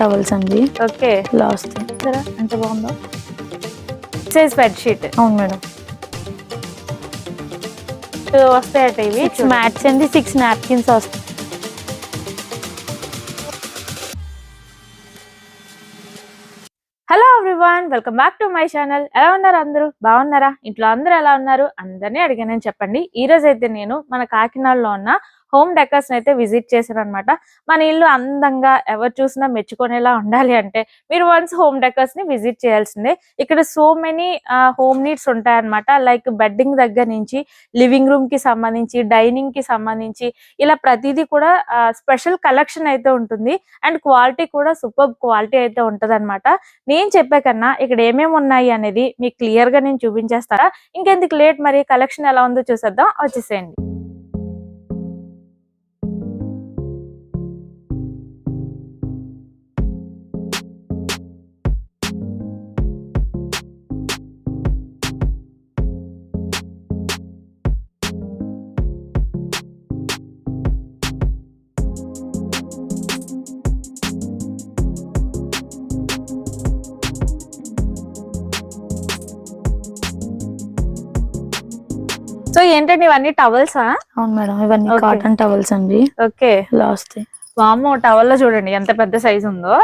Towels అండి. Okay. వస్తాయి సరే ఎంత బాగుందో. సైజ్ బెడ్ షీట్ అవును మేడం. వస్తాయట ఇవి? మ్యాట్స్ అండి సిక్స్ నాప్కిన్స్ వస్తాయి. Hello everyone welcome back to my channel ఎలా ఉన్నారు అందరూ? బాగున్నారా? ఇంట్లో అందరూ ఎలా ఉన్నారు? అందరినీ అడిగానని చెప్పండి. ఈ రోజు అయితే నేను మన కాకినాడలో ఉన్న హోమ్ డెకర్స్ అయితే విజిట్ చేశాను అనమాట మన ఇల్లు అందంగా ఎవరు చూసినా మెచ్చుకునేలా ఉండాలి అంటే మీరు వన్స్ హోమ్ డెకర్స్ని విజిట్ చేయాల్సిందే. ఇక్కడ సో మెనీ హోమ్ నీడ్స్ ఉంటాయన్నమాట. లైక్ బెడ్డింగ్ దగ్గర నుంచి లివింగ్ రూమ్కి సంబంధించి డైనింగ్కి సంబంధించి ఇలా ప్రతిదీ కూడా స్పెషల్ కలెక్షన్ అయితే ఉంటుంది. అండ్ క్వాలిటీ కూడా సూపర్ క్వాలిటీ అయితే ఉంటది నేను చెప్పే కన్నా ఇక్కడ ఏమేమి ఉన్నాయి అనేది మీకు క్లియర్గా నేను చూపించేస్తారా? ఇంకెందుకు లేట్? మరి కలెక్షన్ ఎలా ఉందో చూసేద్దాం. వచ్చేసేయండి. సో ఏంటండి ఇవన్నీ టవల్సా అవును మేడం ఇవన్నీ. కాటన్ టవల్స్ అండి. ఓకే వస్తాయి వామ్మో టవల్లో చూడండి ఎంత పెద్ద సైజ్ ఉందో.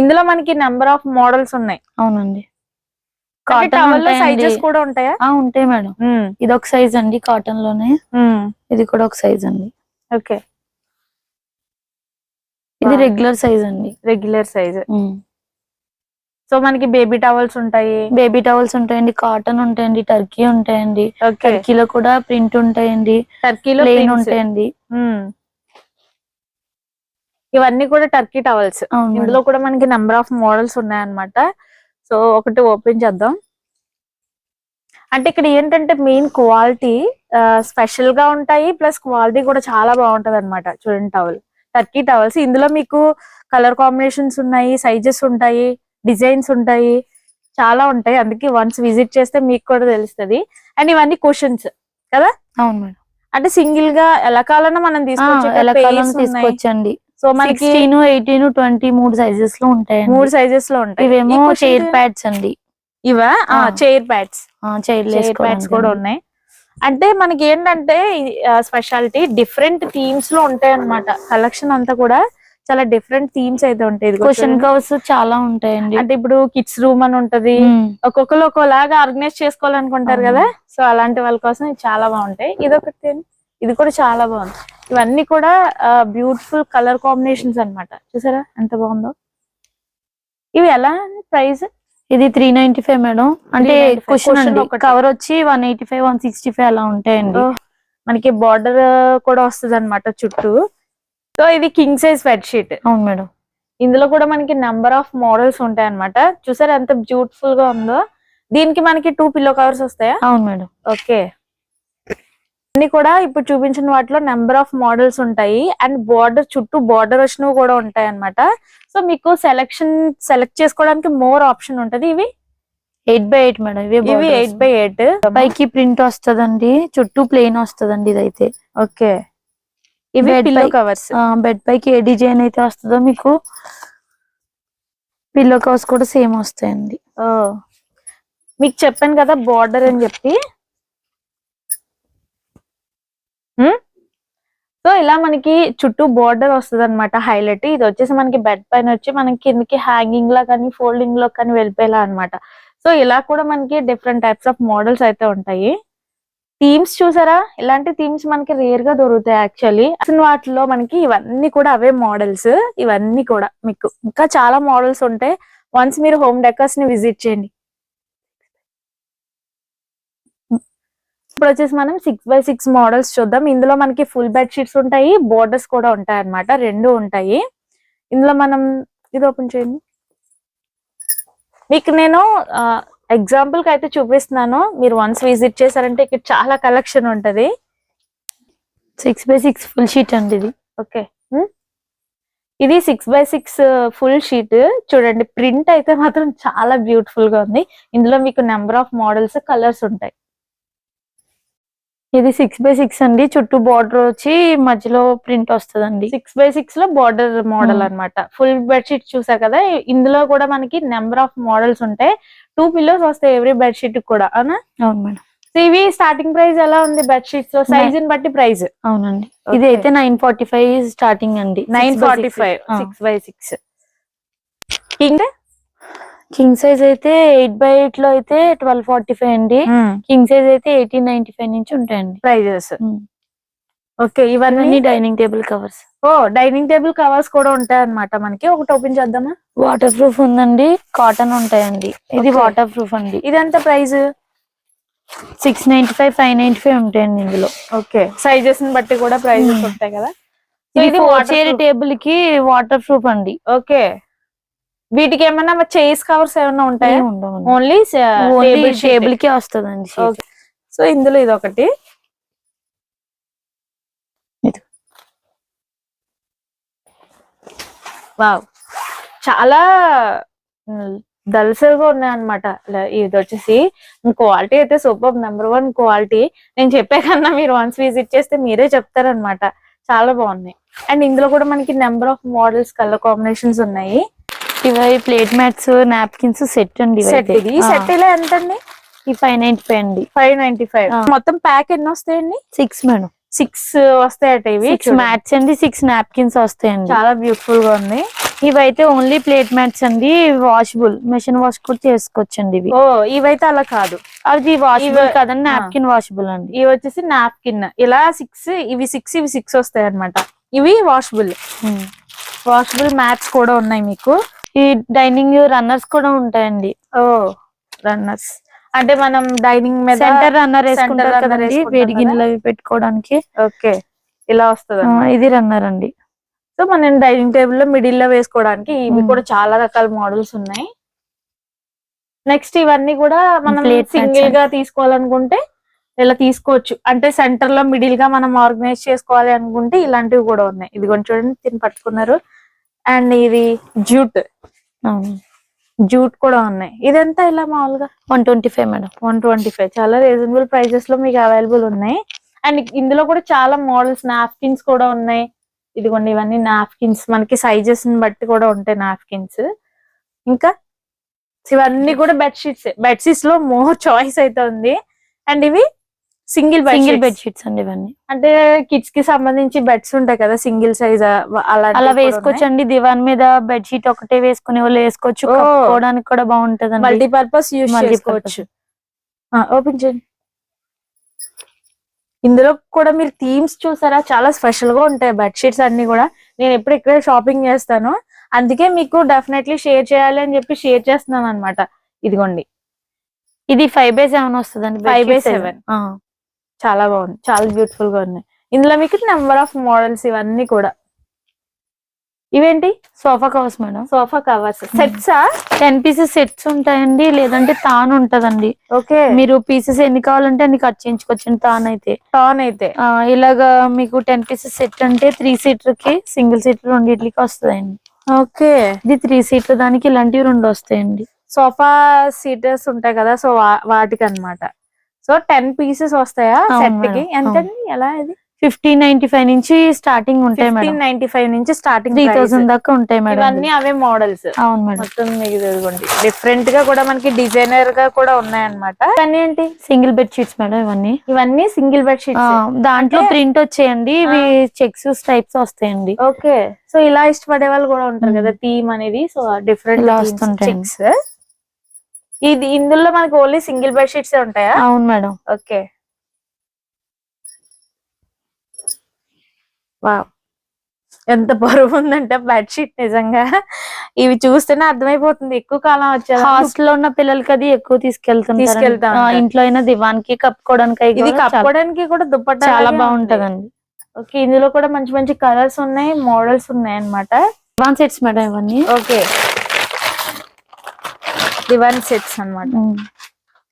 ఇందులో మనకి నెంబర్ ఆఫ్ మోడల్స్ ఉన్నాయి. అవునండి. టవల్ కాటన్లో సైజెస్ కూడా ఉంటాయా? ఆ ఉంటాయి మేడం. ఇది ఒక సైజ్ అండి కాటన్లోనే. ఇది కూడా ఒక సైజ్ అండి. ఓకే ఇది. రెగ్యులర్ సైజ్ అండి. రెగ్యులర్ సైజ్ సో మనకి బేబీ టవల్స్ ఉంటాయి. బేబీ టవల్స్ ఉంటాయండి కాటన్ ఉంటాయండి టర్కీ ఉంటాయండి. టర్కీలో కూడా ప్రింట్ ఉంటాయండి. టర్కీలో ప్లెయిన్. ఉంటాయండి. ఇవన్నీ కూడా టర్కీ టవల్స్. ఇందులో కూడా మనకి నెంబర్ ఆఫ్ మోడల్స్ ఉన్నాయన్నమాట. సో ఒకటి ఓపెన్ చేద్దాం. అంటే ఇక్కడ ఏంటంటే మెయిన్ క్వాలిటీ స్పెషల్గా ఉంటాయి ప్లస్ క్వాలిటీ కూడా చాలా బాగుంటది అనమాట చూడండి టవల్. Turkey towels. ఇందులో మీకు కలర్ కాంబినేషన్స్ ఉన్నాయి సైజెస్ ఉంటాయి. డిజైన్స్ ఉంటాయి చాలా ఉంటాయి. అందుకే వన్స్ విజిట్ చేస్తే మీకు కూడా తెలుస్తది. అండ్ ఇవన్నీ క్వశ్చన్స్ అవును మేడం. అంటే సింగిల్గా ఎలా కావాలన్నా మనం తీసుకోవచ్చు తీసుకొచ్చండి. సో మనకి ఎయిటీన్ ట్వంటీ మూడు సైజెస్లో ఉంటాయండి. మూడు సైజెస్లో ఉంటాయి. ఇవేమో చైర్ ప్యాడ్స్ అండి. ఇవా. చైర్ ప్యాడ్స్ చైర్ ప్యాడ్స్ కూడా ఉన్నాయి. అంటే మనకి ఏంటంటే స్పెషాలిటీ డిఫరెంట్ థీమ్స్లో ఉంటాయి అన్నమాట కలెక్షన్ అంతా కూడా చాలా డిఫరెంట్ థీమ్స్ అయితే ఉంటాయి. క్వశ్చన్. కవర్స్ చాలా ఉంటాయండి. అంటే ఇప్పుడు కిడ్స్ రూమ్ అని ఉంటది. ఉమ్. ఒక్కొక్కరు ఒక్కోలాగా ఆర్గనైజ్ చేసుకోవాలనుకుంటారు. కదా. సో అలాంటి వాళ్ళ కోసం చాలా బాగుంటాయి. ఇది ఒకటి ఇది కూడా చాలా బాగుంది. ఇవన్నీ కూడా బ్యూటిఫుల్ కలర్ కాంబినేషన్స్ అన్నమాట. చూసారా? ఎంత బాగుందో. ఇవి ఎలా? ప్రైస్? ఇది త్రీ నైన్టీ ఫైవ్ మేడం. అంటే 395 క్వశ్చన్. కవర్ వచ్చి one eighty five one sixty five అలా ఉంటాయండి. మనకి బార్డర్ కూడా వస్తుంది అనమాట చుట్టూ. సో ఇది కింగ్ సైజ్ బెడ్ షీట్ అవును మేడం. ఇందులో కూడా మనకి నెంబర్ ఆఫ్ మోడల్స్ ఉంటాయి అనమాట చూసారా ఎంత బ్యూటిఫుల్గా ఉందో? దీనికి మనకి టూ పిల్లో కవర్స్ వస్తాయా? అవును మేడం. ఓకే. అన్ని కూడా ఇప్పుడు చూపించిన వాటిలో నెంబర్ ఆఫ్ మోడల్స్ ఉంటాయి. అండ్ బార్డర్ చుట్టూ బార్డర్ వచ్చినవి కూడా ఉంటాయి అన్నమాట సో మీకు సెలెక్షన్ సెలెక్ట్ చేసుకోవడానికి మోర్ ఆప్షన్ ఉంటది. ఇవి? ఎయిట్ బై ఎయిట్ మేడం ఇవి ఇవి ఎయిట్ బై ఎయిట్ పైకి ప్రింట్ వస్తదండి చుట్టూ ప్లెయిన్ వస్తదండి ఇదైతే. ఓకే. ఇవి పిల్లో కవర్స్ బెడ్ పైకి ఏ డిజైన్ అయితే వస్తుందో మీకు పిల్లో కవర్స్ కూడా సేమ్ వస్తాయండి. మీకు చెప్పాను కదా బార్డర్ అని చెప్పి. సో ఇలా మనకి చుట్టూ బార్డర్ వస్తుంది అనమాట హైలైట్ ఇది వచ్చేసి మనకి బెడ్ పైన వచ్చి మనకి కిందకి హ్యాంగింగ్ లా కానీ ఫోల్డింగ్లో కానీ వెళ్ళిపోయేలా అన్నమాట. సో ఇలా కూడా మనకి డిఫరెంట్ టైప్స్ ఆఫ్ మోడల్స్ అయితే ఉంటాయి. థీమ్స్ చూసారా? ఇలాంటి థీమ్స్ మనకి రేర్గా దొరుకుతాయి యాక్చువల్లీ అసలు వాటిలో మనకి ఇవన్నీ కూడా అవే మోడల్స్ ఇవన్నీ కూడా మీకు. ఇంకా చాలా మోడల్స్ ఉంటాయి. వన్స్ మీరు హోమ్ డెకర్స్ని విజిట్ చేయండి. ఇప్పుడు వచ్చేసి మనం సిక్స్ బై సిక్స్ మోడల్స్ చూద్దాం. ఇందులో మనకి ఫుల్ బెడ్ షీట్స్ ఉంటాయి. బోర్డర్స్ కూడా ఉంటాయి అన్నమాట రెండు ఉంటాయి. ఇందులో మనం ఇది ఓపెన్ చేయండి. మీకు నేను ఎగ్జాంపుల్కి అయితే చూపిస్తున్నాను. మీరు వన్స్ విజిట్ చేశారంటే ఇక్కడ చాలా కలెక్షన్ ఉంటది. Six by six full sheet అండి ఇది. ఓకే. ఇది six by six full sheet చూడండి ప్రింట్ అయితే మాత్రం చాలా బ్యూటిఫుల్గా ఉంది. ఇందులో మీకు నెంబర్ ఆఫ్ మోడల్స్ కలర్స్ ఉంటాయి. ఇది సిక్స్ బై సిక్స్ అండి. చుట్టూ బార్డర్ వచ్చి మధ్యలో ప్రింట్ వస్తుందండి. సిక్స్ బై సిక్స్లో బార్డర్ మోడల్. అన్నమాట. ఫుల్ బెడ్షీట్ చూసా కదా ఇందులో కూడా మనకి నెంబర్ ఆఫ్ మోడల్స్ ఉంటాయి. టూ పిల్లోస్ వస్తాయి ఎవ్రీ బెడ్షీట్ కూడా అవునా? అవును మేడం. ఇవి స్టార్టింగ్ ప్రైస్ ఎలా ఉంది బెడ్షీట్స్లో? సైజ్ బట్టి ప్రైస్ అవునండి. ఇది అయితే నైన్ ఫార్టీ ఫైవ్ స్టార్టింగ్ అండి nine forty five six by six ఇంకా? కింగ్ సైజ్ అయితే ఎయిట్ బై ఎయిట్లో అయితే ట్వెల్వ్ ఫార్టీ ఫైవ్ అండి కింగ్ సైజ్ అయితే ఎయిటీన్ నైన్టీ ఫైవ్ నుంచి ఉంటాయండి. ప్రైజెస్. ఓకే ఇవన్నీ dining table covers oh dining table covers కూడా ఉంటాయి అన్నమాట మనకి. ఒకటి ఓపెన్ చేద్దామా? వాటర్ ప్రూఫ్ ఉందండి. కాటన్ ఉంటాయండి. ఇది. వాటర్ ప్రూఫ్ అండి. ఇదంతా price six ninety five five ninety five ఉంటాయండి ఇందులో. ఓకే సైజెస్ని బట్టి కూడా ప్రైజెస్. ఉంటాయి కదా. ఇది ఇది. చైర్ టేబుల్కి వాటర్ ప్రూఫ్ అండి. ఓకే వీటికి ఏమన్నా చైర్స్ కవర్స్ ఏమన్నా ఉంటాయా. ఓన్లీ టేబుల్ కే వస్తుందండి. సో ఇందులో ఇది ఒకటి. వావ్ చాలా దల్సర్గా ఉన్నాయి అనమాట ఇది వచ్చేసి క్వాలిటీ అయితే సూపర్ నెంబర్ వన్ క్వాలిటీ నేను చెప్పే కన్నా మీరు వన్స్ విజిట్ చేస్తే మీరే చెప్తారనమాట చాలా బాగున్నాయి. అండ్ ఇందులో కూడా మనకి number of models colour combinations ఉన్నాయి. ఇవి ప్లేట్ మ్యాట్స్ నాప్కిన్స్ సెట్ అండి సెట్ ఇది. సెట్ ఇలా ఎంత అండి ఈ ఫైవ్ నైన్టీ ఫైవ్ అండి. Five ninety five. మొత్తం ప్యాక్ ఎన్ని వస్తాయండి? Six madam. సిక్స్ వస్తాయట ఇవి. సిక్స్. మ్యాట్స్ అండి సిక్స్ నాప్కిన్స్ వస్తాయండి. చాలా బ్యూటిఫుల్గా ఉంది. ఇవైతే ఓన్లీ ప్లేట్ మ్యాట్స్ అండి వాషబుల్. మెషిన్ వాష్ కూడా చేసుకోవచ్చు అండి ఇవి. ఓ ఇవైతే అలా కాదు. అది వాషబుల్ కాదండి. నాప్కిన్ వాషబుల్ అండి. ఇవి వచ్చేసి నాప్కిన్. ఇలా సిక్స్ ఇవి సిక్స్ ఇవి సిక్స్ వస్తాయి అనమాట ఇవి వాషబుల్. వాషబుల్ మ్యాట్స్ కూడా ఉన్నాయి మీకు. ఈ డైనింగ్ రన్నర్స్ కూడా ఉంటాయండి. Oh runners. అంటే మనం డైనింగ్ మీద సెంటర్ రన్నర్ వేసుకుంటారు కదండి వేడి. గిన్నెలు అవి పెట్టుకోవడానికి. ఓకే ఇలా వస్తుంది? ఇది రన్నర్ అండి. సో మనం డైనింగ్ టేబుల్లో మిడిల్లో వేసుకోవడానికి ఇవి. కూడా చాలా రకాల మోడల్స్ ఉన్నాయి. నెక్స్ట్ ఇవన్నీ కూడా మనం సింగిల్. గా తీసుకోవాలనుకుంటే ఇలా తీసుకోవచ్చు. అంటే సెంటర్లో మిడిల్గా మనం ఆర్గనైజ్ చేసుకోవాలి అనుకుంటే ఇలాంటివి కూడా ఉన్నాయి. ఇది కొంచెం చూడండి తిని పట్టుకున్నారు. అండ్ ఇది జూట్. జూట్ కూడా ఉన్నాయి. ఇదంతా ఇలా మామూలుగా? One twenty five madam. One twenty five. చాలా రీజనబుల్ ప్రైజెస్లో మీకు అవైలబుల్ ఉన్నాయి. అండ్ ఇందులో కూడా చాలా మోడల్స్. నాప్కిన్స్ కూడా ఉన్నాయి. ఇదిగోండి ఇవన్నీ నాప్కిన్స్ మనకి సైజెస్ని బట్టి కూడా ఉంటాయి నాప్కిన్స్ ఇంకా ఇవన్నీ కూడా బెడ్షీట్స్ బెడ్షీట్స్లో మోర్ చాయిస్ అయితే ఉంది. అండ్ ఇవి single single bed bed sheets అండి ఇవన్నీ. అంటే కిడ్స్కి సంబంధించి బెడ్స్ ఉంటాయి కదా సింగిల్ సైజ్ అలా అలా వేసుకోవచ్చు అండి దివాన్ మీద బెడ్ షీట్ ఒకటే వేసుకునే వాళ్ళు వేసుకోవచ్చు. కప్పుకోవడానికి కూడా బాగుంటదండి. Multipurpose use Multipurpose. చేసుకోవచ్చు. ఓపెన్ చేయండి. ఇందులో కూడా మీరు థీమ్స్ చూసారా? చాలా స్పెషల్గా ఉంటాయి బెడ్షీట్స్ అన్ని కూడా. నేను ఎప్పుడు ఇక్కడ షాపింగ్ చేస్తాను. అందుకే మీకు డెఫినెట్లీ షేర్ చేయాలి అని చెప్పి షేర్ చేస్తున్నాను అనమాట ఇదిగోండి. ఇది ఫైవ్ బై సెవెన్ వస్తుందండి Five by seven. చాలా బాగుంది. చాలా బ్యూటిఫుల్గా ఉన్నాయి ఇందులో మీకు నెంబర్ ఆఫ్ మోడల్స్ ఇవన్నీ కూడా. ఇవేంటి? Sofa covers madam. Sofa covers సెట్సా ten pieces sets ఉంటాయండి లేదంటే తాన్ ఉంటదండి. ఓకే. మీరు పీసెస్ ఎన్ని కావాలంటే అన్ని కట్ చేయించుకోవచ్చు తాన్ అయితే. టాన్ అయితే. ఇలాగా మీకు టెన్ పీసెస్ సెట్ అంటే త్రీ సీటర్కి సింగిల్ సీటర్ రెండింటికి వస్తాయండి. ఓకే. ఇది త్రీ సీటర్ దానికి ఇలాంటివి రెండు వస్తాయండి. సోఫా సీటర్స్ ఉంటాయి కదా సో వాటికి అన్నమాట సో టెన్ పీసెస్ వస్తాయా సెట్కి? ఎంత ఎలా ఇది? ఫిఫ్టీన్ నైన్టీ ఫైవ్ నుంచి స్టార్టింగ్ ఉంటాయి మేడం. నైన్టీ ఫైవ్ నుంచి స్టార్టింగ్ త్రీ థౌసండ్ దాకా ఉంటాయి మేడం ఇవన్నీ అవే మోడల్స్. అవును మేడం. మొత్తం మీకు ఇదిగోండి. డిఫరెంట్గా కూడా మనకి డిజైనర్గా కూడా ఉన్నాయన్నమాట. ఇవన్నీ ఏంటి? సింగిల్ బెడ్ షీట్స్ మేడం ఇవన్నీ. ఇవన్నీ సింగిల్ బెడ్ షీట్స్ దాంట్లో ప్రింట్ వచ్చేయండి. ఇవి చెక్స్ టైప్స్ వస్తాయండి. ఓకే. సో ఇలా ఇష్టపడే వాళ్ళు కూడా ఉంటారు. కదా థీమ్ అనేది. సో డిఫరెంట్ వస్తుంటాయి. చెక్స్ ఇది ఇందులో మనకి ఓన్లీ సింగిల్ బెడ్ షీట్స్ ఉంటాయా? అవును మేడం. ఓకే. వావ్. ఎంత బరువు ఉందంటే బెడ్షీట్ నిజంగా. ఇవి చూస్తేనే అర్థమైపోతుంది. ఎక్కువ కాలం వచ్చేది హాస్టల్లో ఉన్న పిల్లలకి అది ఎక్కువ తీసుకెళ్తా ఉంటారు. ఇంట్లో అయినా దివాన్కి కప్పుకోవడానికి ఇది కప్పుకోవడానికి కూడా దుప్పట్టా చాలా. బాగుంటదండి. ఓకే ఇందులో కూడా మంచి మంచి కలర్స్ ఉన్నాయి మోడల్స్ ఉన్నాయి అన్నమాట. దివాన్ సెట్స్ మేడం ఇవన్నీ. ఓకే. దివాన్ సెట్స్ అన్నమాట.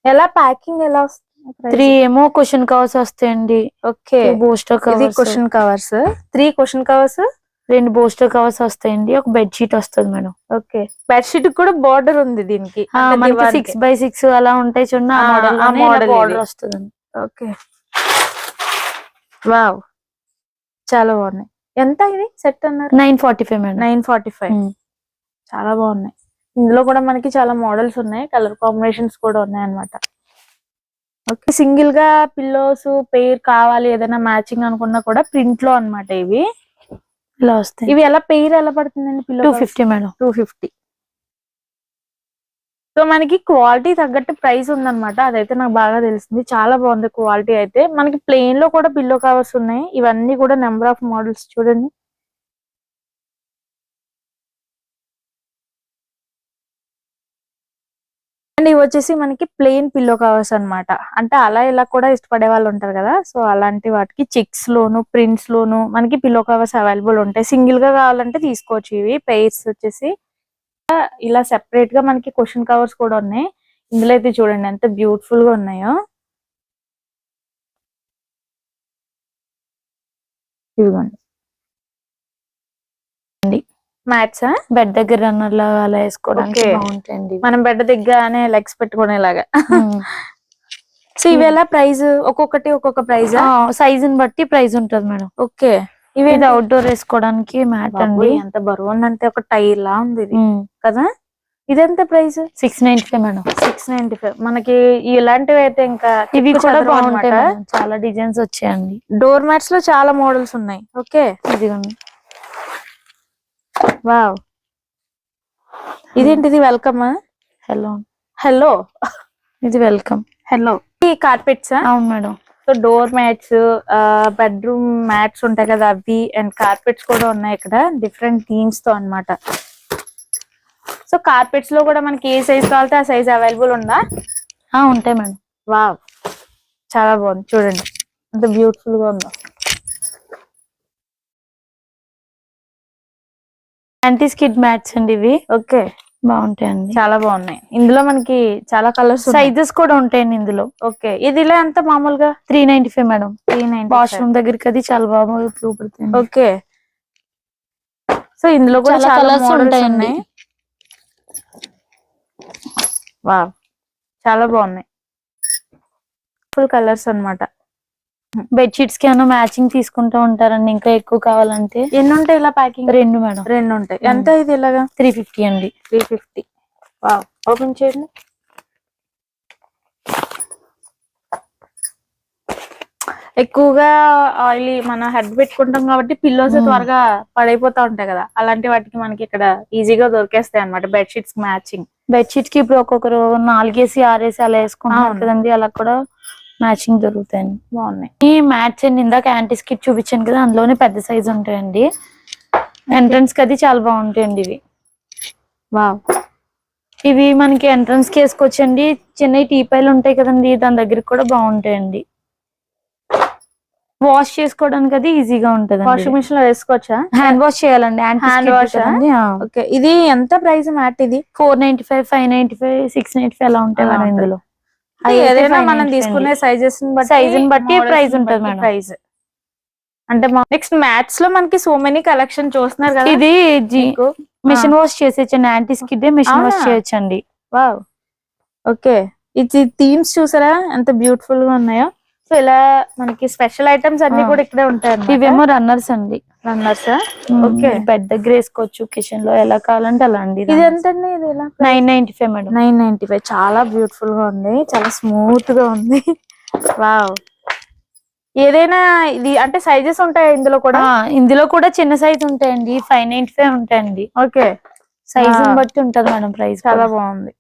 ఎలా ప్యాకింగ్ ఎలా వస్తుంది? త్రీ ఏమో క్వశ్చన్ కవర్స్ వస్తాయండి. ఓకే బోస్టర్ ఇది covers cushion covers three cushion covers రెండు బోస్టర్ కవర్స్ వస్తాయండి. ఒక బెడ్ షీట్ వస్తుంది మేడం. ఓకే బెడ్షీట్ కూడా బార్డర్ ఉంది దీనికి. సిక్స్ బై సిక్స్ అలా ఉంటాయి చూడండి. ఆ ఆ, మోడల్ ఆ model బార్డర్. వస్తుంది ఓకే వావ్ చాలా బాగున్నాయి. ఎంత ఇది? సెట్ అన్నారు? Nine forty five madam. Nine forty five. చాలా బాగున్నాయి. ఇందులో కూడా మనకి చాలా మోడల్స్ ఉన్నాయి. కలర్ కాంబినేషన్స్ కూడా ఉన్నాయి అన్నమాట ఓకే సింగిల్గా పిల్లోస్ పేర్ కావాలి ఏదైనా మ్యాచింగ్ అనుకున్నా కూడా ప్రింట్లో అన్నమాట ఇవి. ఇలా వస్తాయి. ఇవి ఎలా పెయిర్ ఎలా పడుతుందండి pillow two fifty madam. Two fifty. So మనకి క్వాలిటీ తగ్గట్టు ప్రైస్ ఉందన్నమాట. అదైతే నాకు బాగా తెలిసింది. చాలా బాగుంది క్వాలిటీ అయితే. మనకి ప్లెయిన్లో కూడా పిల్లో కవర్స్ ఉన్నాయి. ఇవన్నీ కూడా నెంబర్ ఆఫ్ మోడల్స్ చూడండి. అండ్ ఇవి వచ్చేసి మనకి ప్లెయిన్ పిల్లో కవర్స్ అన్నమాట. అంటే అలా ఇలా కూడా ఇష్టపడే వాళ్ళు ఉంటారు కదా. సో అలాంటి వాటికి చిక్స్ లోను ప్రింట్స్ లోను మనకి పిల్లో కవర్స్ అవైలబుల్ ఉంటాయి. సింగిల్గా కావాలంటే తీసుకోవచ్చు ఇవి. పెయిర్స్ వచ్చేసి ఇలా సెపరేట్గా మనకి క్వశ్చన్ కవర్స్ కూడా ఉన్నాయి. ఇందులో అయితే చూడండి ఎంత బ్యూటిఫుల్గా ఉన్నాయో. ఇదిగోండి. మ్యాట్స్? బెడ్ దగ్గర రన్నర్ లాగా అలా వేసుకోవడానికి. బాగుంటాయండి ఇవి. మనం బెడ్ దిగ్గానే లెగ్స్ పెట్టుకునేలాగా. సో ఇవి ఎలా ప్రైస్ ఒక్కొక్కటి ఒక్కొక్క ప్రైజ్? సైజ్ని బట్టి ప్రైస్ ఉంటది మేడం. ఓకే. ఇవి అవుట్డోర్ వేసుకోవడానికి మ్యాట్ అండి. ఎంత బరువు ఉందంటే ఒక టైర్ లా ఉంది ఇది. కదా? ఇదెంత price six ninety five madam. Six ninety five. మనకి ఇలాంటివి అయితే ఇంకా ఇవి కూడా బాగుంటాయి. చాలా డిజైన్స్ వచ్చాయండి. డోర్ మ్యాట్స్లో చాలా మోడల్స్ ఉన్నాయి. ఓకే. ఇదిగోండి. వావ్. ఇదేంటిది వెల్కమ్? హలో. హలో. ఇది వెల్కమ్. హలో. ఈ కార్పెట్స్? అవును madam. So door mats bedroom mats ఉంటాయి కదా అవి అండ్ కార్పెట్స్ కూడా ఉన్నాయి ఇక్కడ. డిఫరెంట్ థీమ్స్తో అన్నమాట. సో కార్పెట్స్లో కూడా మనకి ఏ సైజ్ కావాలంటే ఆ సైజ్ అవైలబుల్ ఉందా? ఉంటాయి మేడం. వావ్. చాలా బాగుంది. చూడండి. ఎంత బ్యూటిఫుల్గా ఉందో. యాంటీ స్కిడ్ మ్యాట్స్ అండి ఇవి. ఓకే. బాగుంటాయండి. చాలా బాగున్నాయి. ఇందులో మనకి చాలా కలర్స్ సైజెస్ కూడా ఉంటాయండి ఇందులో. ఓకే. ఇది ఇలా ఎంత మామూలుగా? Three ninety five madam. Three nine washroom దగ్గరికి అది చాలా బాగా ఉపయోగపడుతుంది ఓకే. సో ఇందులో కూడా చాలా ఉంటాయండి. ఉన్నాయి. వావ్. చాలా బాగున్నాయి. ఫుల్ కలర్స్ అన్నమాట. బెడ్ షీట్స్కి ఏమైనా మ్యాచింగ్ తీసుకుంటూ ఉంటారండి ఇంకా ఎక్కువ కావాలంటే? ఎన్ని ఉంటాయి ఇలా ప్యాకింగ్ రెండు మేడం. రెండు ఉంటాయి. ఎంత ఇది ఇలాగా? త్రీ ఫిఫ్టీ అండి. త్రీ ఫిఫ్టీ ఓపెన్ చేయండి. ఎక్కువగా ఆయిల్ మన హెడ్ పెట్టుకుంటాం కాబట్టి పిల్లోస్. త్వరగా పడైపోతా ఉంటాయి కదా. అలాంటి వాటికి మనకి ఇక్కడ ఈజీగా దొరికేస్తాయి అనమాట బెడ్ షీట్స్ మ్యాచింగ్ బెడ్ షీట్కి ఇప్పుడు ఒక్కొక్కరు నాలుగేసి ఆరేసి అలా అవును. కదండి అలా కూడా మ్యాచింగ్ దొరుకుతాయండి బాగున్నాయి. ఈ మ్యాట్స్ అండి ఇందాక యాంటీ స్కిట్ చూపించాను కదా అందులోనే పెద్ద సైజ్ ఉంటాయండి. ఎంట్రన్స్కి అది చాలా బాగుంటాయండి ఇవి. వావ్ ఇవి మనకి ఎంట్రన్స్కి వేసుకోవచ్చండి చిన్న టీపాయలు ఉంటాయి కదండి దాని దగ్గరికి కూడా బాగుంటాయండి. వాష్ చేసుకోవడానికి అది ఈజీగా ఉంటది వాషింగ్ మిషన్లో వేసుకోవచ్చా? హ్యాండ్ వాష్ చేయాలండి wash ఆ? ఓకే ఇది ఎంత ప్రైస్ మ్యాట్ ఇది? Four ninety five five ninety five six ninety five అలా ఉంటాయి ఉంటాయి. ఇందులో. ఏదైనా 595 మనం తీసుకునే సైజెస్ని బట్టి price ఉంటది మేడం. ప్రైస్ అంటే నెక్స్ట్ మ్యాథ్స్లో మనకి సో మెనీ కలెక్షన్ చూస్తున్నారు కదా. ఇది machine wash చేసేయచ్చండి. Anti skid machine wash? చేయొచ్చండి. వావ్ ఓకే ఇది థీమ్స్ చూసారా? ఎంత బ్యూటిఫుల్గా ఉన్నాయో. సో ఇలా మనకి స్పెషల్ ఐటమ్స్ అన్ని. కూడా ఇక్కడే ఉంటాయి ఇవేమో రన్నర్స్ అండి. Runners okay. దగ్గర వేసుకోవచ్చు కిచెన్లో ఎలా కావాలంటే అలా అండి ఇది. ఎంత అండి ఇది ఎలా? Nine ninety five madam. Nine ninety five చాలా బ్యూటిఫుల్గా ఉంది. చాలా స్మూత్గా ఉంది. వావ్ ఏదైనా ఇది అంటే సైజెస్ ఉంటాయి ఇందులో కూడా? ఇందులో కూడా చిన్న సైజ్ ఉంటాయండి. ఫైవ్ నైన్టీ ఫైవ్ ఉంటాయండి. ఓకే. సైజ్. బట్టి ఉంటది మేడం ప్రైస్ చాలా బాగుంది.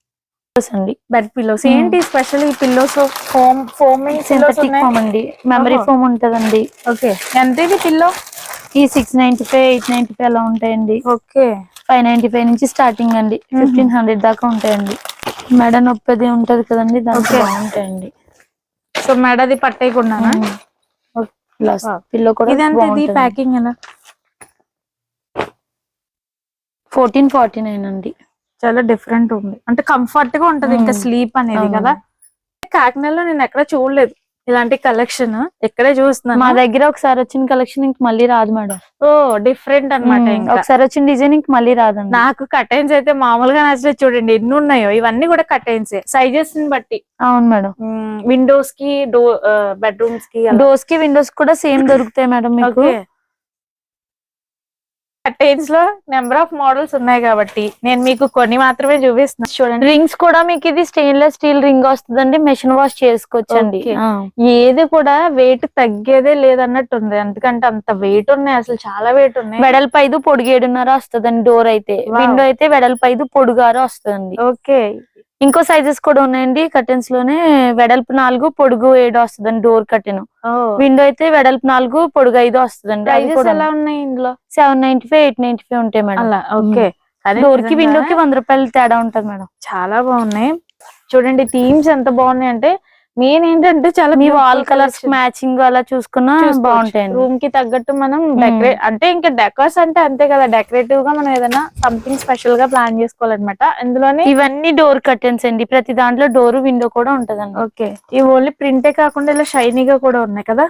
అండి. Bed pillows Hmm. ఏంటి స్పెషల్ ఈ pillows foam foaming synthetic foam అండి. మెమరీ. ఫోమ్ ఉంటదండి. ఓకే ఎంత ఇది పిల్లో ఈ six ninety five eight ninety five అలా ఉంటాయండి. ఓకే ఫైవ్ నైన్టీ ఫైవ్ నుంచి స్టార్టింగ్ అండి. ఫిఫ్టీన్ హండ్రెడ్ దాకా ఉంటాయండి. మెడ నొప్పి అది ఉంటది కదండి దానికి. బాగుంటాయండి. సో మెడది పట్టేయకుండానా? Wow. పిల్లో కూడా ఇది? ఎంత ఇది ప్యాకింగ్ ఎలా? ఫోర్టీన్ ఫార్టీ నైన్ అండి. చాలా డిఫరెంట్ ఉంది. అంటే కంఫర్ట్గా ఉంటది ఇంకా Hmm. స్లీప్ అనేది అవును. కదా. కాకినాడలో నేను ఎక్కడ చూడలేదు. ఇలాంటి కలెక్షన్ ఎక్కడే చూస్తున్నాను. మా దగ్గర ఒకసారి వచ్చిన కలెక్షన్ ఇంక మళ్ళీ రాదు మేడం. ఓ డిఫరెంట్ అన్నమాట ఉమ్, ఇంకా. ఒకసారి వచ్చిన డిజైన్ ఇంక మళ్ళీ రాదండి. నాకు కటైన్స్ అయితే మామూలుగా నచ్చలేదు చూడండి ఎన్ని ఉన్నాయో? ఇవన్నీ కూడా కటైన్స్ సైజెస్ని బట్టి. అవును మేడం. విండోస్కి డో బెడ్రూమ్స్కి డోర్స్కి విండోస్ కూడా సేమ్ దొరుకుతాయి మేడం మీకు. కటైన్స్లో నెంబర్ ఆఫ్ మోడల్స్ ఉన్నాయి కాబట్టి నేను మీకు కొన్ని మాత్రమే చూపిస్తున్నాను చూడండి. రింగ్స్ కూడా మీకు ఇది స్టెయిన్లెస్ స్టీల్ రింగ్ వస్తుందండి మెషిన్ వాష్ చేసుకోవచ్చండి. ఆ. ఏది కూడా వెయిట్ తగ్గేదే లేదన్నట్టు ఉంది. ఎందుకంటే అంత వెయిట్ ఉన్నాయి అసలు చాలా వెయిట్ ఉన్నాయి. వెడల్పు ఐదు పొడుగు ఏడున్నర వస్తుందండి డోర్ అయితే. విండో అయితే వెడల్పు ఐదు పొడుగారు వస్తుందండి. ఓకే ఇంకో సైజెస్ కూడా ఉన్నాయండి. కర్టెన్స్లోనే వెడల్పు నాలుగు పొడుగు ఏడు వస్తుందండి డోర్ కర్టెన్ విండో అయితే వెడల్పు నాలుగు పొడుగు ఐదు వస్తుందండి. Seven ninety five eight ninety five ఉంటాయి మేడం. ఓకే. డోర్కి విండో కి వంద రూపాయలు తేడా ఉంటది మేడం. చాలా బాగున్నాయి. చూడండి థీమ్స్ ఎంత బాగున్నాయి అంటే మెయిన్ ఏంటంటే చాలా మీ వాల్ కలర్స్ మ్యాచింగ్ అలా చూసుకున్నా బాగుంటాయండి. రూమ్కి తగ్గట్టు మనం డెకరేట్ అంటే ఇంకా డెకర్స్ అంటే అంతే కదా డెకరేటివ్గా మనం ఏదైనా సంథింగ్ స్పెషల్గా ప్లాన్ చేసుకోవాలన్నమాట. ఇందులోనే ఇవన్నీ డోర్ కర్టెన్స్ అండి. ప్రతి దాంట్లో డోర్ విండో కూడా ఉంటదండి. ఓకే. ఈ ఓన్లీ ప్రింటే కాకుండా ఇలా షైనీగా కూడా ఉన్నాయి కదా.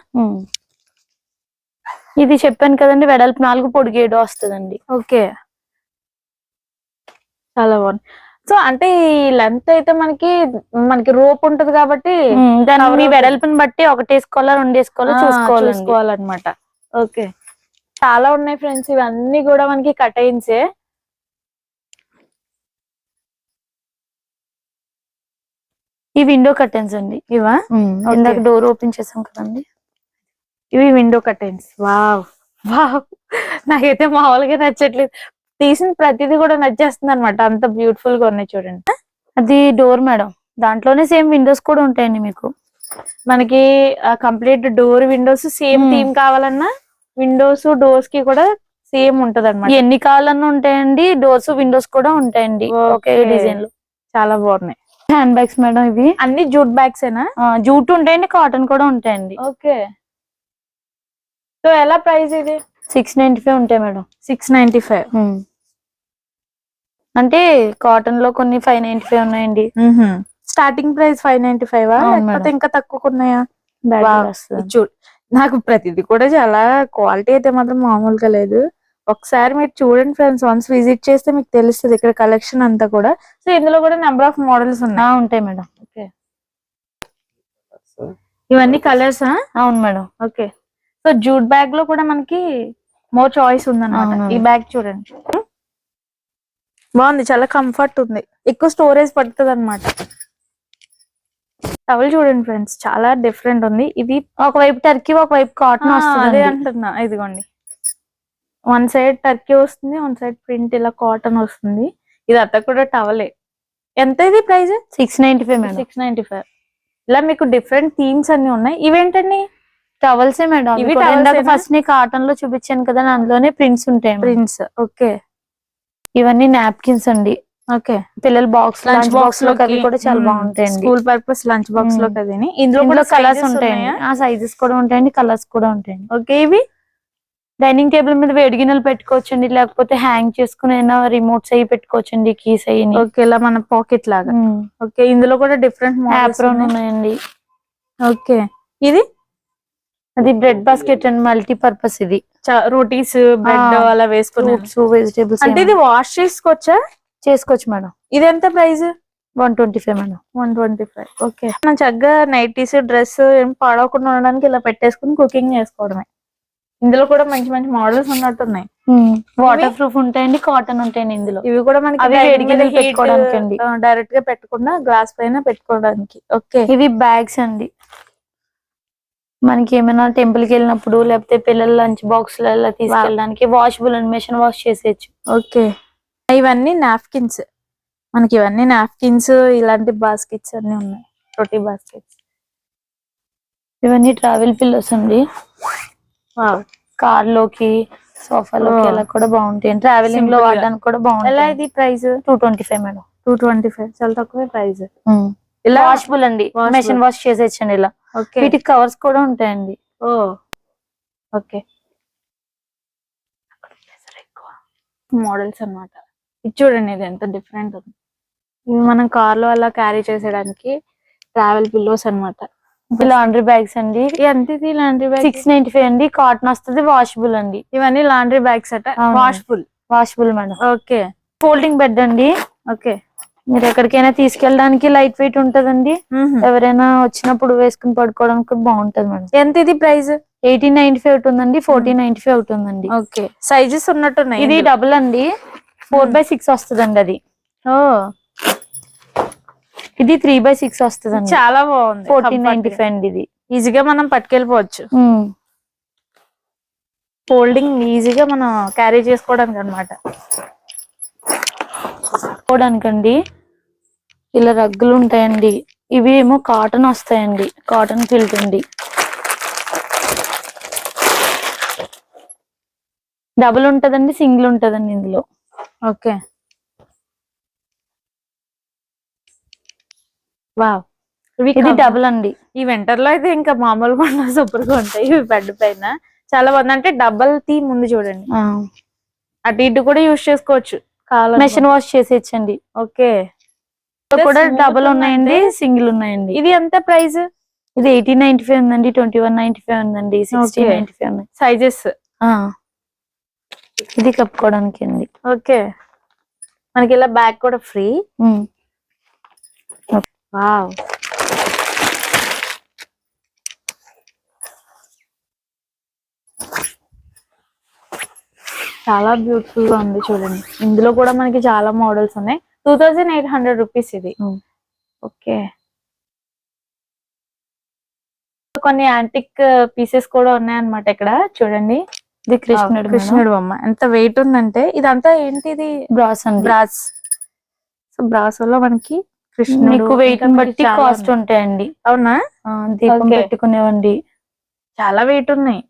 ఇది చెప్పాను కదండి వెడల్పు నాలుగు పొడుగు ఏడు వస్తుందండి. ఓకే. చాలా బాగుంది. సో అంటే ఈ లెంత్ అయితే మనకి మనకి రోప్ ఉంటది కాబట్టి మీ అవుతుంది. వెడల్పుని బట్టి ఒకటి వేసుకోవాలా రెండు వేసుకోవాలా ఆ, చూసుకోవాలండి. చూసుకోవాలన్నమాట. ఓకే. చాలా ఉన్నాయి ఫ్రెండ్స్ ఇవన్నీ కూడా మనకి కటైన్సే ఈ విండో కర్టెన్స్ అండి. ఇవా. ఇందాక డోర్ ఓపెన్ చేసాం కదండి. ఇవి విండో కటైన్స్ వావ్ వావ్ నాకైతే మామూలుగా నచ్చట్లేదు. తీసిన ప్రతిదీ కూడా నచ్చేస్తుంది అనమాట అంత బ్యూటిఫుల్గా ఉన్నాయి చూడండి. అది డోర్ మేడం. దాంట్లోనే సేమ్ విండోస్ కూడా ఉంటాయండి మీకు. మనకి complete door windows same. Theme కావాలన్నా విండోస్ డోర్స్కి కూడా సేమ్ ఉంటది అనమాట ఎన్ని కావాలన్నా ఉంటాయండి. డోర్స్ విండోస్ కూడా ఉంటాయండి. ఒకే Okay. డిజైన్లో. చాలా బాగున్నాయి. హ్యాండ్ బ్యాగ్స్ మేడం ఇవి. అన్ని జూట్ బ్యాగ్స్ ఏనా? జూట్ ఉంటాయండి కాటన్ కూడా ఉంటాయండి. ఓకే. సో ఎలా ప్రైస్ ఇది? సిక్స్ నైన్టీ ఫైవ్ ఉంటాయి మేడం. సిక్స్ నైన్టీ ఫైవ్ అంటే కాటన్లో కొన్ని ఫైవ్ నైన్టీ ఫైవ్ ఉన్నాయండి starting price five ninety five లేకపోతే. ఇంకా తక్కువ ఉన్నాయా చూడు. నాకు ప్రతిదీ కూడా చాలా క్వాలిటీ అయితే మాత్రం మామూలుగా లేదు. ఒకసారి మీరు చూడండి ఫ్రెండ్స్ వన్స్ విజిట్ చేస్తే మీకు తెలుస్తుంది ఇక్కడ కలెక్షన్ అంతా కూడా. సో ఇందులో కూడా నెంబర్ ఆఫ్ మోడల్స్ ఉన్నాయి. ఉంటాయి మేడం. ఇవన్నీ కలర్స్ అవును మేడం. ఓకే సో జూట్ బ్యాగ్లో కూడా మనకి మోర్ చాయిస్ ఉందన్నమాట. ఈ బ్యాగ్ చూడండి. బాగుంది చాలా కంఫర్ట్ ఉంది. ఎక్కువ స్టోరేజ్ పడుతుంది అనమాట టవల్ చూడండి ఫ్రెండ్స్ చాలా డిఫరెంట్ ఉంది. ఇది ఒకవైపు టర్కీ ఒకవైపు కాటన్ అదే వస్తుంది. అంటున్నా ఇదిగోండి. వన్ సైడ్ టర్కీ వస్తుంది వన్ సైడ్ ప్రింట్ ఇలా కాటన్ వస్తుంది. ఇది అంతా కూడా టవలే ఎంత ఇది price six ninety five madam. Six ninety five ఇలా మీకు డిఫరెంట్ థీమ్స్ అన్ని ఉన్నాయి. ఇవేంటండి? టవల్సే మేడం. ఇవి? ఫస్ట్ నీ కాటన్లో చూపించాను కదా అందులోనే ప్రింట్స్ ఉంటాయి. Prints okay. ఇవన్నీ నాప్కిన్స్ అండి. ఓకే. పిల్లల బాక్స్ లంచ్ బాక్స్లో అవి కూడా చాలా బాగుంటాయండి. స్కూల్ పర్పస్ లంచ్ బాక్స్లో. కదండి ఇందులో కూడా కలర్స్ ఉంటాయండి. ఉంటాయా ఆ సైజెస్ కూడా ఉంటాయండి కలర్స్ కూడా ఉంటాయండి. ఓకే ఇవి? డైనింగ్ టేబుల్ మీద వేడి గిన్నెలు పెట్టుకోవచ్చండి లేకపోతే హ్యాంగ్ చేసుకుని అయినా రిమోట్స్ అయ్యి పెట్టుకోవచ్చండి కీస్ అయ్యి ఓకే ఇలా మన పాకెట్ లాగా. ఓకే ఇందులో కూడా డిఫరెంట్ యాప్రోన్ ఉన్నాయండి. ఓకే. ఇది? అది bread basket and multi purpose ఇది. రోటీస్ బ్రెడ్ అలా వేసుకుని. ఫ్రూట్స్ వెజిటేబుల్స్ అంటే ఇది వాష్ చేసుకోవచ్చా? చేసుకోవచ్చు మేడం. ఇది ఎంత price? One twenty five madam. One twenty five. Okay. మనం చక్కగా నైటీస్ డ్రెస్ ఏం పాడవకుండా ఉండడానికి ఇలా పెట్టేసుకుని కుకింగ్ చేసుకోవడమే. ఇందులో కూడా మంచి మంచి మోడల్స్ ఉన్నట్టున్నాయి వాటర్ ప్రూఫ్ ఉంటాయండి కాటన్ ఉంటాయండి ఇందులో. ఇవి కూడా మనకి. డైరెక్ట్గా పెట్టకుండా గ్లాస్ పైన పెట్టుకోవడానికి. ఓకే. ఇవి బ్యాగ్స్ అండి. మనకి ఏమైనా టెంపుల్కి వెళ్ళినప్పుడు లేకపోతే పిల్లల లంచ్ బాక్స్ తీసుకెళ్ళడానికి వాషబుల్ అండ్ మెషిన్ వాష్ చేసేయచ్చు. ఓకే. ఇవన్నీ నాప్కిన్స్ మనకి ఇవన్నీ నాప్కిన్స్ ఇలాంటి బాస్కెట్స్ అన్ని ఉన్నాయి. రొటీ బాస్కెట్స్ ఇవన్నీ ట్రావెల్ పిల్లోస్ అండి. కార్లోకి సోఫాలోకి Oh. అలా కూడా బాగుంటాయి. ట్రావెలింగ్లో. వాడడానికి కూడా ఎలా బాగుంటాయి ఇది price two twenty five madam. Two twenty five చాలా తక్కువ ప్రైస్ ఇలా వాషబుల్ అండి. మెషిన్ వాష్ చేసేయచ్చండి ఇలా. వీటికి కవర్స్ కూడా ఉంటాయండి. ఓ. ఓకే. మోడల్స్ అన్నమాట. ఇది చూడండి ఇది ఎంత డిఫరెంట్ ఉంది. ఇవి మనం కార్లో అలా క్యారీ చేసేయడానికి ట్రావెల్ పిల్లోస్ అన్నమాట. లాండ్రీ బ్యాగ్స్ అండి. ఎంత ఇది laundry bag six ninety five అండి. కాటన్ వస్తుంది వాషబుల్ అండి. ఇవన్నీ లాండ్రీ బ్యాగ్స్ అట. Washful washable madam. Okay folding bed అండి. ఓకే మీరు ఎక్కడికైనా తీసుకెళ్ళడానికి లైట్ వెయిట్ ఉంటదండి. ఎవరైనా వచ్చినప్పుడు వేసుకుని పడుకోవడానికి బాగుంటది మేడం. ఎంత ఇది ప్రైస్? ఎయిటీన్ నైన్టీ ఫైవ్ ఉంటుందండి ఫోర్టీన్ నైన్టీ ఫైవ్ ఉంటుందండి ఓకే. సైజెస్ ఉన్నట్టున్నాయి ఇది. డబుల్ అండి ఫోర్. బై సిక్స్ వస్తుందండి అది. ఓ. ఇది త్రీ బై సిక్స్ వస్తుందండి. చాలా బాగుంది. ఫోర్టీన్ నైన్టీ ఫైవ్ అండి ఇది. ఈజీగా మనం పట్టుకెళ్ళిపోవచ్చు. ఫోల్డింగ్ ఈజీగా మనం క్యారీ చేసుకోవడానికి అనమాట పోవడానికండి. ఇలా రగ్గులు ఉంటాయండి. ఇవి ఏమో కాటన్ వస్తాయండి. కాటన్ ఫిల్ట్ అండి. డబుల్ ఉంటదండి సింగిల్ ఉంటదండి ఇందులో. ఓకే. వావ్. ఇది డబుల్ అండి. ఈ వింటర్లో అయితే ఇంకా మామూలుగా ఉన్న సూపర్గా ఉంటాయి. ఇవి బెడ్ పైన. చాలా బాగుంది. అంటే డబల్ థీమ్ ఉంది చూడండి. అటు ఇటు కూడా యూజ్ చేసుకోవచ్చు. మెషిన్ వాష్ చేసేయచ్చండి. ఓకే. కూడా డబుల్ ఉన్నాయండి సింగిల్ ఉన్నాయండి. ఇది ఎంత ప్రైస్ ఇది ఎయిటీన్ నైన్టీ ఫైవ్ ఉందండి ట్వంటీ వన్ నైన్టీ ఫైవ్ ఉందండి Okay. నైన్టీ ఫైవ్ ఉన్నాయి. సైజెస్ ఆ. ఇది కప్పుకోవడానికి అండి ఓకే మనకి ఇలా బ్యాగ్ కూడా ఫ్రీ. వావ్ చాలా బ్యూటిఫుల్గా ఉంది చూడండి. ఇందులో కూడా మనకి చాలా మోడల్స్ ఉన్నాయి. Two thousand eight hundred rupees ఇది. ఓకే. కొన్ని యాంటిక్ పీసెస్ కూడా ఉన్నాయన్నమాట ఇక్కడ. చూడండి. ఇది కృష్ణుడు కృష్ణుడు బొమ్మ. ఎంత వెయిట్ ఉందంటే ఇదంతా ఏంటిది? బ్రాస్ అండి. బ్రాస్ సో బ్రాస్లో మనకి కృష్ణుడు వెయిట్ బట్టి కాస్ట్. ఉంటాయండి. అవునా? దీపం. పెట్టుకునేవండి. చాలా వెయిట్ ఉన్నాయి.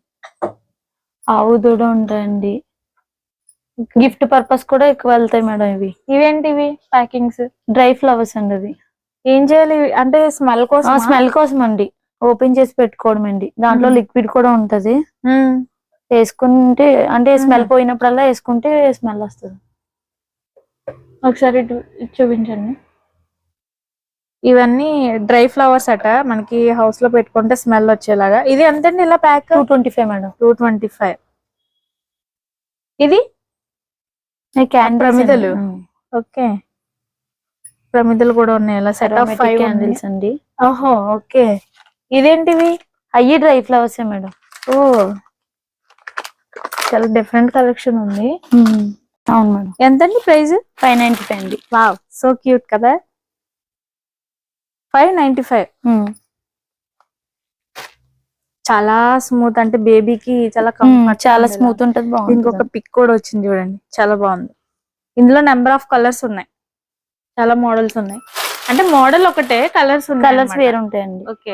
ఆవు దూడ ఉంటాయండి. గిఫ్ట్ పర్పస్ కూడా ఎక్కువ వెళ్తాయి మేడం ఇవి. ఇవేంటివి? ప్యాకింగ్స్. డ్రై ఫ్లవర్స్ అండి అవి. ఏం చేయాలి? ఇవి? అంటే స్మెల్ కోసం స్మెల్ కోసం అండి ఓపెన్ చేసి పెట్టుకోవడం అండి. దాంట్లో. లిక్విడ్ కూడా ఉంటది. వేసుకుంటే అంటే స్మెల్. పోయినప్పుడల్లా వేసుకుంటే స్మెల్ వస్తుంది. ఒకసారి చూపించండి. ఇవన్నీ డ్రై ఫ్లవర్స్ అట. మనకి హౌస్లో పెట్టుకుంటే స్మెల్ వచ్చేలాగా. ఇది ఎంతండి ఇలా pack? Two twenty five madam. Two twenty five. ఇది? ప్రమిదలు. ఓకే. ప్రమిదలు కూడా ఉన్నాయి ఇలా సెట్ ఆఫ్ ఫైవ్ క్యాండిల్స్ అండి. ఓహో ఓకే. ఇదేంటివి? అయ్యి డ్రై ఫ్లవర్స్ మేడం. ఓ చాలా డిఫరెంట్ కలెక్షన్ ఉంది. అవును మేడం. ఎంతండి ప్రైస్ ఫైవ్ నైన్టీ ఫైవ్ అండి. వావ్ సో క్యూట్ కదా? Five ninety five. చాలా స్మూత్ అంటే బేబీకి చాలా. కంఫర్ట్ చాలా స్మూత్ ఉంటది బాగుంటుంది. పిక్ కూడా వచ్చింది చూడండి చాలా బాగుంది. ఇందులో నెంబర్ ఆఫ్ కలర్స్ ఉన్నాయి. చాలా మోడల్స్ ఉన్నాయి. అంటే మోడల్ ఒకటే కలర్స్ కలర్స్ వేరు ఉంటాయండి ఓకే